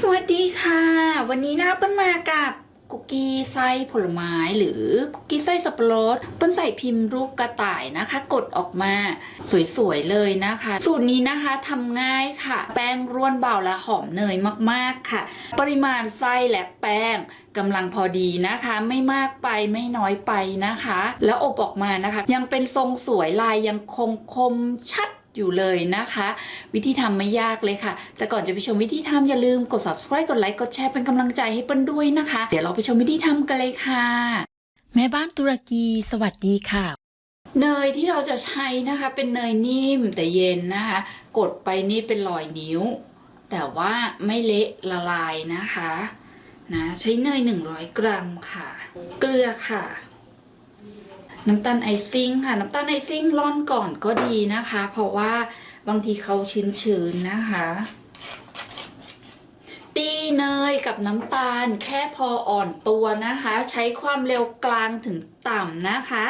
สวัสดีค่ะ วันนี้นะเปิ้ลมากับคุกกี้ไส้ผลไม้หรือคุกกี้ไส้สับปะรดเปิ้ลใส่พิมพ์รูปกระต่ายนะคะ กดออกมาสวยๆเลยนะคะ สูตรนี้นะคะทำง่ายค่ะ แป้งร่วนเบาและหอมเนยมากๆค่ะ ปริมาณไส้และแป้งกำลังพอดีนะคะ ไม่มากไปไม่น้อยไปนะคะ แล้วอบออกมานะคะ ยังเป็นทรงสวยลายยังคงคมชัด อยู่เลยนะคะ วิธีทำไม่ยากเลยค่ะ แต่ก่อนจะไปชมวิธีทำอย่าลืมกด subscribe กดไลค์กดแชร์เป็นกำลังใจให้เปิ้ลด้วยนะคะ เดี๋ยวเราไปชมวิธีทำกันเลยค่ะ แม่บ้านตุรกีสวัสดีค่ะ เนยที่เราจะใช้นะคะเป็นเนยนิ่มแต่เย็นนะคะ กดไปนี่เป็นรอยนิ้ว แต่ว่าไม่เละละลายนะคะนะใช้เนย 100 กรัมค่ะ เกลือค่ะ น้ำตาลไอซิ่งค่ะ น้ำตาลไอซิ่งร่อนก่อนก็ดีนะคะ เพราะว่าบางทีเขาชื้นๆนะคะ ตีเนยกับน้ำตาลแค่พออ่อนตัวนะคะ ใช้ความเร็วกลางถึงต่ำนะคะ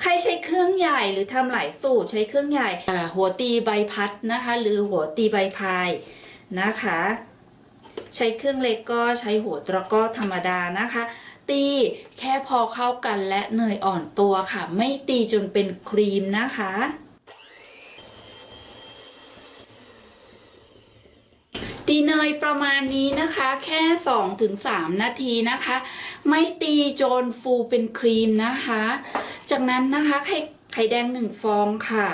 ใครใช้เครื่องใหญ่หรือทำหลายสูตรใช้เครื่องใหญ่หัวตีใบพัดนะคะ หรือหัวตีใบพายนะคะ ใช้เครื่องเล็กก็ใช้หัวตะก้อธรรมดานะคะ ตี แค่พอเข้ากันและเนยอ่อนตัวค่ะ ไม่ตีจนเป็นครีมนะคะตีเนยประมาณนี้นะคะ แค่ 2-3 นาทีนะคะ ไม่ตีจนฟูเป็นครีมนะคะ จากนั้นนะคะไข่ไข่แดง 1 ฟองค่ะ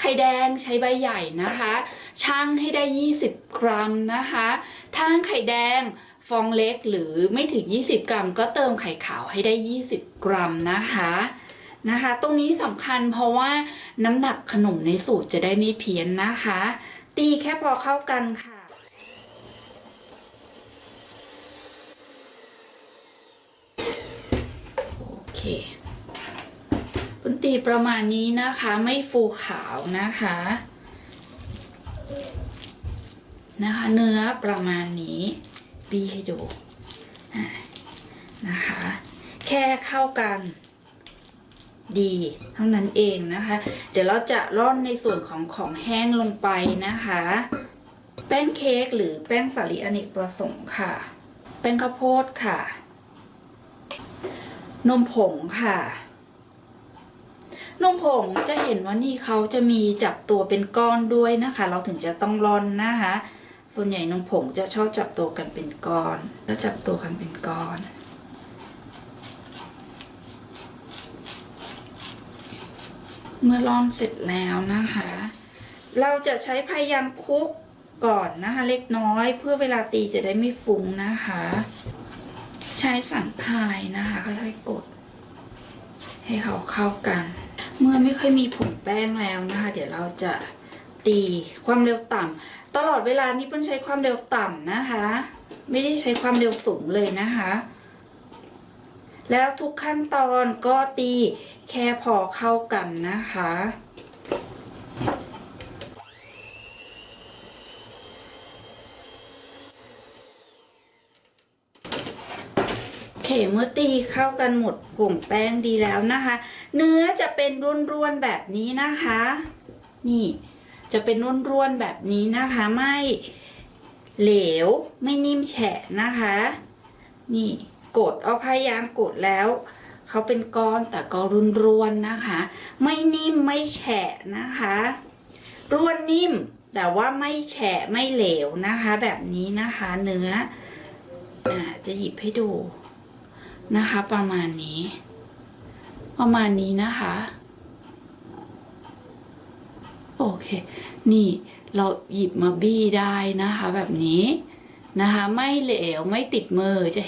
ไข่แดงใช้ใบใหญ่นะคะช่างให้ได้ 20 กรัมนะคะ ถ้าไข่แดง ฟองเล็กหรือไม่ถึง 20 กรัม ก็เติมไข่ขาวให้ได้ 20 กรัมนะคะนะคะ ตรงนี้สำคัญเพราะว่าน้ำหนักขนมในสูตรจะได้ไม่เพี้ยนนะคะ ตีแค่พอเข้ากันค่ะโอเคปุนตีประมาณนี้นะคะไม่ฟูขาวนะคะนะคะ เนื้อประมาณนี้ บีให้ดูนะคะ แค่เข้ากันดีเท่านั้นเองนะคะ เดี๋ยวเราจะร่อนในส่วนของของแห้งลงไปนะคะ แป้งเค้กหรือแป้งสาลีอเนกประสงค์ค่ะ แป้งข้าวโพดค่ะ นมผงค่ะ นมผงจะเห็นว่านี่เขาจะมีจับตัวเป็นก้อนด้วยนะคะ เราถึงจะต้องร่อนนะคะ ส่วนใหญ่นมผงจะชอบจับตัวกันเป็นก้อนแล้วจับตัวกันเป็นก้อนเมื่อร่อนเสร็จแล้วนะคะ เราจะใช้พยายามคลุกก่อนนะคะ เล็กน้อยเพื่อเวลาตีจะได้ไม่ฟุ้งนะคะ ใช้สันพายนะคะค่อยๆกด ให้เขาเข้ากัน เมื่อไม่ค่อยมีผงแป้งแล้วนะคะ เดี๋ยวเราจะ ตี ความเร็วต่ำตลอดเวลานี้เปิ้ลใช้ความเร็วต่ำนะคะ ไม่ได้ใช้ความเร็วสูงเลยนะคะ แล้วทุกขั้นตอนก็ตีแค่พอเข้ากันนะคะเคเมื่อตีเข้ากันหมดผงแป้งดีแล้วนะคะ เนื้อจะเป็นร่วนๆแบบนี้นะคะ นี่ จะเป็นร่วนๆแบบนี้นะคะ ไม่เหลวไม่นิ่มแฉะนะคะ นี่กดเอาพายามกดแล้วเขาเป็นก้อนแต่ก็ร่วนๆนะคะ ไม่นิ่มไม่แฉะนะคะ ร่วนนิ่มแต่ว่าไม่แฉะไม่เหลวนะคะ แบบนี้นะคะเนื้ออ่าจะหยิบให้ดูนะคะ ประมาณนี้ ประมาณนี้นะคะ โอเค นี่เราหยิบมาบี้ได้นะคะแบบนี้นะคะ ไม่เหลวไม่ติดมือจะ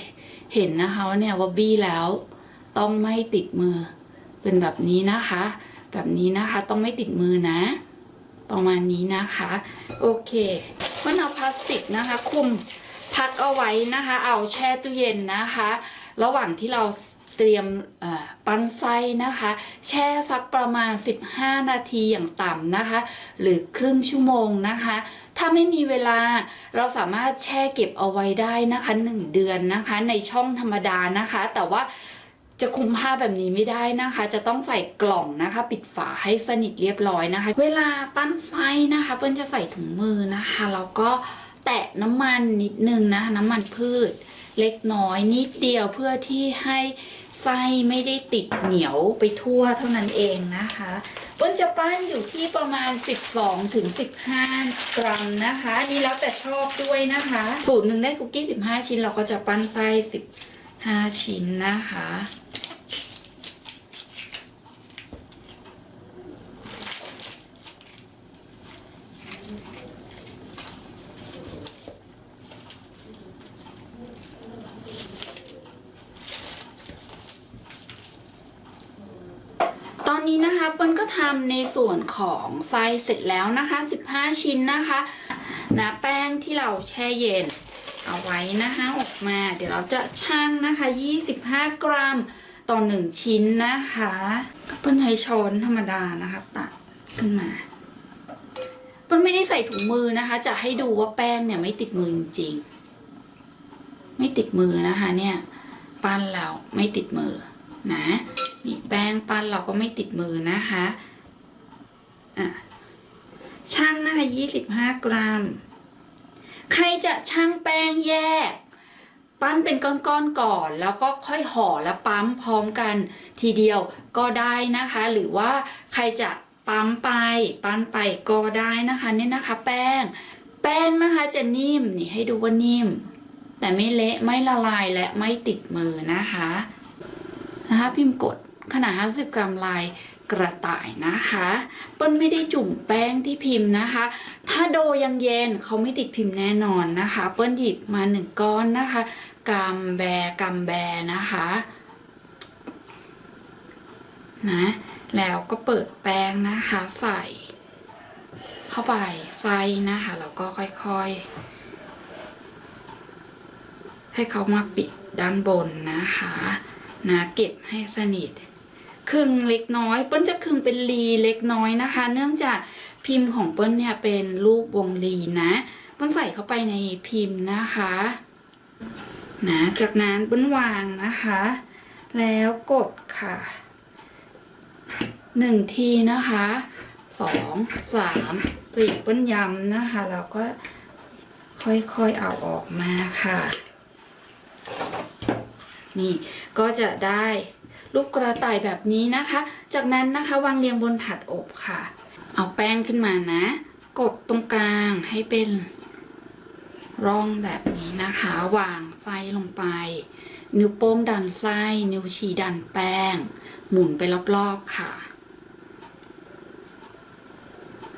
เห็นนะคะว่าเนี่ยว่าบี้แล้ว ต้องไม่ติดมือ เป็นแบบนี้นะคะ แบบนี้นะคะต้องไม่ติดมือนะ ประมาณนี้นะคะ โอเคก็เอาพลาสติกนะคะ คุมพักเอาไว้นะคะ เอาแช่ตู้เย็นนะคะ ระหว่างที่เรา เตรียมปั้นไส้นะคะ แช่สักประมาณ 15 นาทีอย่างต่ำนะคะ หรือครึ่งชั่วโมงนะคะ ถ้าไม่มีเวลาเราสามารถแช่เก็บเอาไว้ได้นะคะ 1 เดือนนะคะ ในช่องธรรมดานะคะ แต่ว่าจะคุมผ้าแบบนี้ไม่ได้นะคะ จะต้องใส่กล่องนะคะ ปิดฝาให้สนิทเรียบร้อยนะคะ เวลาปั้นไส้นะคะเปิ้ลจะใส่ถุงมือนะคะแล้วก็แตะน้ำมันนิดนึงนะน้ำมันพืช เล็กน้อยนิดเดียวเพื่อที่ให้ไส้ไม่ได้ติดเหนียวไปทั่วเท่านั้นเองนะคะปิ้นจะปั้นอยู่ที่ประมาณ 12ถึง15 กรัมนะคะ นี่แล้วแต่ชอบด้วยนะคะ สูตรหนึ่งได้คุกกี้ 15 ชิ้นเราก็จะปั้นไส้ 15 ชิ้นนะคะ ตอนนี้นะคะเปิ้ลก็ ทำในส่วนของไส้เสร็จแล้วนะคะ 15 ชิ้นนะคะนะแป้งที่เราแช่เย็นเอาไว้นะคะออกมา เดี๋ยวเราจะชั่งนะคะ 25 กรัมต่อ 1 ชิ้นนะคะเปิ้ลใช้ช้อนธรรมดานะคะ ตัดขึ้นมาเปิ้ลไม่ได้ใส่ถุงมือนะคะ จะให้ดูว่าแป้งเนี่ยไม่ติดมือจริงไม่ติดมือนะคะ เนี่ย ปั้นแล้วไม่ติดมือนะนี่แป้งปั้นเราก็ไม่ติดมือนะคะ อะช่างนะคะ25กรัม ใครจะช่างแป้งแยก ปั้นเป็นก้อนๆก่อน แล้วก็ค่อยห่อและปั๊มพร้อมกันทีเดียวก็ได้นะคะ หรือว่าใครจะปั๊มไป ปั้นไปก็ได้นะคะเนี่ยนะคะแป้ง แป้งนะคะจะนิ่มนี่ให้ดูว่านิ่ม แต่ไม่เละไม่ละลายและไม่ติดมือนะคะนะคะพิมพ์กดขนาด 50 กรัมลาย กระต่ายนะคะเปิ้ลไม่ได้จุ่มแป้งที่พิมพ์นะคะ ถ้าโดยังเย็นเขาไม่ติดพิมพ์แน่นอนนะคะ เปิ้ลหยิบมาหนึ่งก้อนนะคะกำแบกำแบนะคะนะแล้วก็เปิดแป้งนะคะใส่ เข้าไปไส้นะคะแล้วก็ค่อยๆ ให้เขามาปิดด้านบนนะคะนะเก็บให้สนิท ครึ่งเล็กน้อย เปิ้ลจะครึ่งเป็นรีเล็กน้อยนะคะ เนื่องจากพิมพ์ของเปิ้ลเนี่ยเป็นรูปวงรีนะ เปิ้ลใส่เข้าไปในพิมพ์นะคะนะจากนั้นเปิ้ลวางนะคะ แล้วกดค่ะหนึ่งทีนะคะสองสามสี่เปิ้ลย้ำนะคะ แล้วก็ค่อยๆเอาออกมาค่ะ นี่ก็จะได้ ลูกกระต่ายแบบนี้นะคะ จากนั้นนะคะวางเรียงบนถาดอบค่ะ เอาแป้งขึ้นมานะ กดตรงกลางให้เป็นร่องแบบนี้นะคะ วางไส้ลงไป นิ้วโป้งดันไส้ นิ้วชี้ดันแป้ง หมุนไปรอบๆค่ะ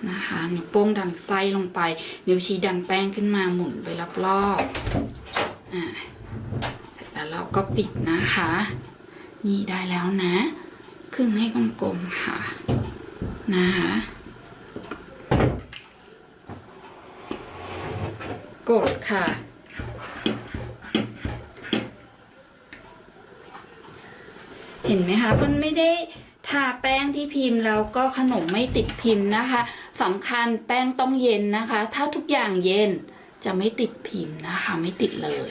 นะคะนิ้วโป้งดันไส้ลงไป นิ้วชี้ดันแป้งขึ้นมาหมุนไปรอบๆอ่าแล้วเราก็ปิดนะคะ นี่ได้แล้วนะ ครึ่งให้กลมๆค่ะ นะคะกดค่ะ เห็นไหมคะมันไม่ได้ทาแป้งที่พิมพ์แล้วก็ขนมไม่ติดพิมพ์นะคะสำคัญแป้งต้องเย็นนะคะ ถ้าทุกอย่างเย็น จะไม่ติดพิมพ์นะคะ ไม่ติดเลย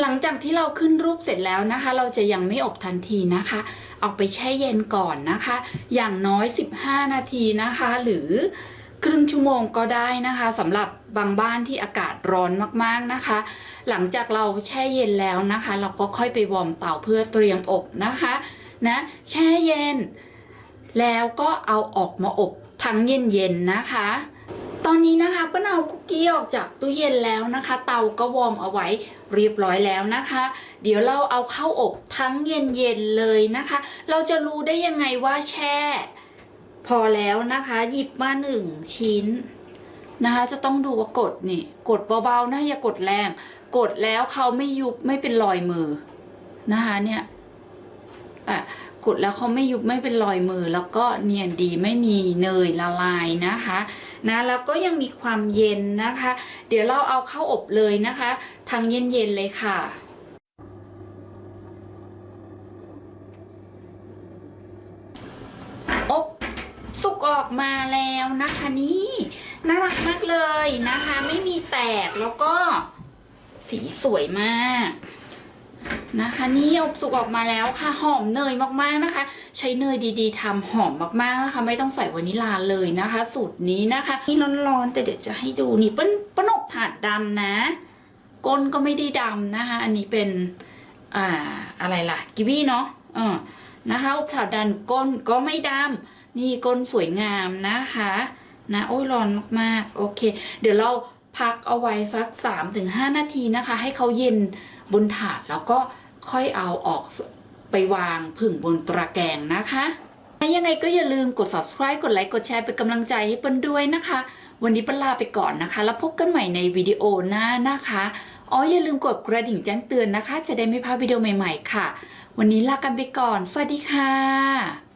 หลังจากที่เราขึ้นรูปเสร็จแล้วนะคะ เราจะยังไม่อบทันทีนะคะ เอาไปแช่เย็นก่อนนะคะ อย่างน้อย 15 นาทีนะคะ หรือครึ่งชั่วโมงก็ได้นะคะสำหรับบางบ้านที่อากาศร้อนมากๆนะคะ หลังจากเราแช่เย็นแล้วนะคะ เราก็ค่อยไปวอร์มเตาเพื่อเตรียมอบนะคะนะแช่เย็น แล้วก็เอาออกมาอบทั้งเย็นๆนะคะ ตอนนี้นะคะเปิ้ลเอาคุกกี้ออกจากตู้เย็นแล้วนะคะ เตาก็วอร์มเอาไว้เรียบร้อยแล้วนะคะ เดี๋ยวเราเอาเข้าอบทั้งเย็นๆเลยนะคะ เราจะรู้ได้ยังไงว่าแช่ พอแล้วนะคะ หยิบมาหนึ่งชิ้นนะคะ จะต้องดูว่ากดนี่กดเบาๆนะอย่ากดแรง กดแล้วเขาไม่ยุบไม่เป็นรอยมือนะคะเนี่ยอะกดแล้วเขาไม่ยุบไม่เป็นรอยมือ แล้วก็เนียนดีไม่มีเนยละลายนะคะ นะแล้วก็ยังมีความเย็นนะคะ เดี๋ยวเราเอาเข้าอบเลยนะคะทางเย็นๆเลยค่ะอบสุกออกมาแล้วนะคะนี่น่ารักมากเลยนะคะ ไม่มีแตกแล้วก็สีสวยมาก นะคะ นี่อบสุกออกมาแล้วค่ะหอมเนยมากๆนะคะ ใช้เนยดีๆทำหอมมากๆนะคะ ไม่ต้องใส่วานิลาเลยนะคะ สูตรนี้นะคะนี่ร้อนๆแต่เดี๋ยวจะให้ดูนี่เป็นปนกถาดดำนะ ก้นก็ไม่ได้ดำนะคะ อันนี้เป็นอ่าอะไรล่ะกิวี่เนาะเออนะคะอบถาดดันก้นก็ไม่ดำนี่ก้นสวยงามนะคะนะโอ้ยร้อนมากๆโอเค เดี๋ยวเราพักเอาไว้สัก 3-5 นาทีนะคะ ให้เขาเย็น บนถาดแล้วก็ค่อยเอาออกไปวางผึ่งบนตะแกรงนะคะยังไงก็อย่าลืมกด subscribe กดไลค์กดแชร์เป็นกำลังใจให้เปิ้ลด้วยนะคะ วันนี้เปิ้ลลาไปก่อนนะคะ แล้วพบกันใหม่ในวิดีโอหน้านะคะอ๋ออย่าลืมกดกระดิ่งแจ้งเตือนนะคะ จะได้ไม่พลาดวิดีโอใหม่ ๆ ค่ะ วันนี้ลากันไปก่อน สวัสดีค่ะ